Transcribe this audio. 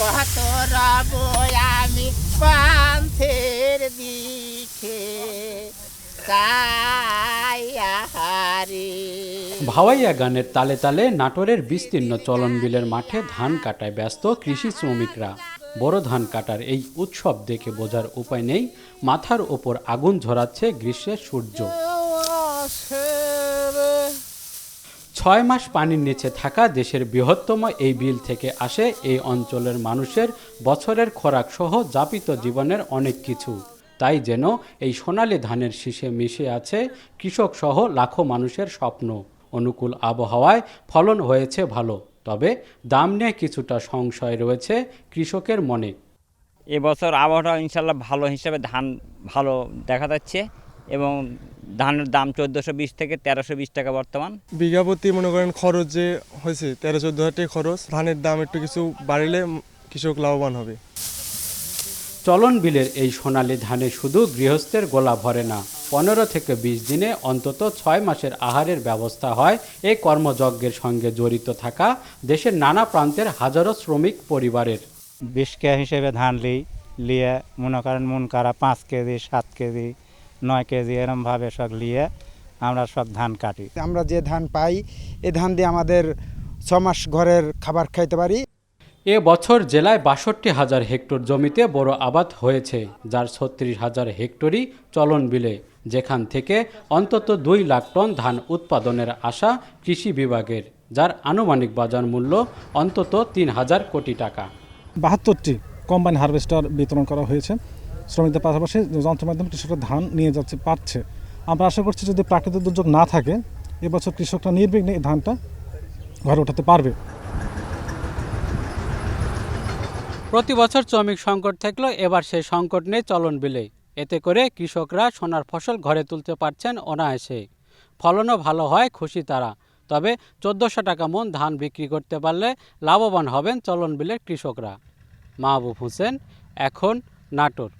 কত রব আমি পান্থের দিকে। ভাওয়াইয়া গানের তালে তালে নাটোরের বিস্তীর্ণ চলন বিলের মাঠে ধান কাটায় ব্যস্ত কৃষি শ্রমিকরা। বড় ধান কাটার এই উৎসব দেখে বোঝার উপায় নেই। মাথার ওপর আগুন ঝরাচ্ছে গ্রীষ্মের সূর্য। ছয় মাস পানির নিচে থাকা দেশের বৃহত্তম এই বিল থেকে আসে এই অঞ্চলের মানুষের বছরের খোরাক সহ যাপিত জীবনের অনেক কিছু। তাই যেন এই সোনালী ধানের শীষে মিশে আছে কৃষক সহ লাখো মানুষের স্বপ্ন। অনুকূল আবহাওয়ায় ফলন হয়েছে ভালো, তবে দাম নিয়ে কিছুটা সংশয় রয়েছে কৃষকের মনে। এবছর আবহাওয়া ইনশাল্লাহ ভালো হিসাবে ধান ভালো দেখা যাচ্ছে এবং ধানের দাম চোদ্দোশো বিশ থেকে তেরোশো বিশ টাকা বর্তমান। বিঘা প্রতি মনে করেন খরচ যে হয়েছে তেরো চোদ্দ হাজার টাকা খরচ ধানের দাম একটু কিছু বাড়লে কৃষক লাভবান হবে। চলন বিলের এই সোনালি ধানে শুধু গৃহস্থের গোলা ভরে না পনেরো থেকে বিশ দিনে অন্তত ছয় মাসের আহারের ব্যবস্থা হয়। এই কর্মযজ্ঞের সঙ্গে জড়িত থাকা দেশের নানা প্রান্তের হাজারো শ্রমিক পরিবারের। বিশ হিসেবে ধান লিই লিয়ে মনে করেন মন কারা পাঁচ কেজি সাত কেজি নয় কেজি এরমভাবে সব লিয়ে আমরা সব ধান কাটি। আমরা যে ধান পাই এ ধান দিয়ে আমাদের ছ মাস ঘরের খাবার খাইতে পারি। এ বছর জেলায় বাষট্টি হাজার হেক্টর জমিতে বড় আবাদ হয়েছে যার ছত্রিশ হাজার হেক্টরই চলন বিলে যেখান থেকে অন্তত দুই লাখ টন ধান উৎপাদনের আশা কৃষি বিভাগের যার আনুমানিক বাজার মূল্য অন্তত তিন হাজার কোটি টাকা। বাহাত্তরটি কম্বাইন হারভেস্টার বিতরণ করা হয়েছে। শ্রমিকদের পাশাপাশি যন্ত্রের মাধ্যমে কৃষকরা ধান নিয়ে যাচ্ছে পারছে আমরা আশা করছি যদি প্রাকৃতিক দুর্যোগ না থাকে, এবছর কৃষকরা নির্বিঘ্নে এই ধানটা ঘরে ওঠাতে পারবে। প্রতি বছর শ্রমিক সংকট থাকলেও এবার সেই সংকট নেই চলন বিলে। এতে করে কৃষকরা সোনার ফসল ঘরে তুলতে পারছেন অনায়াসে ফলনও ভালো হয়, খুশি তারা। তবে চোদ্দোশো টাকা মন ধান বিক্রি করতে পারলে লাভবান হবেন চলন বিলের কৃষকরা। মাহবুব হোসেন, এখন নাটোর।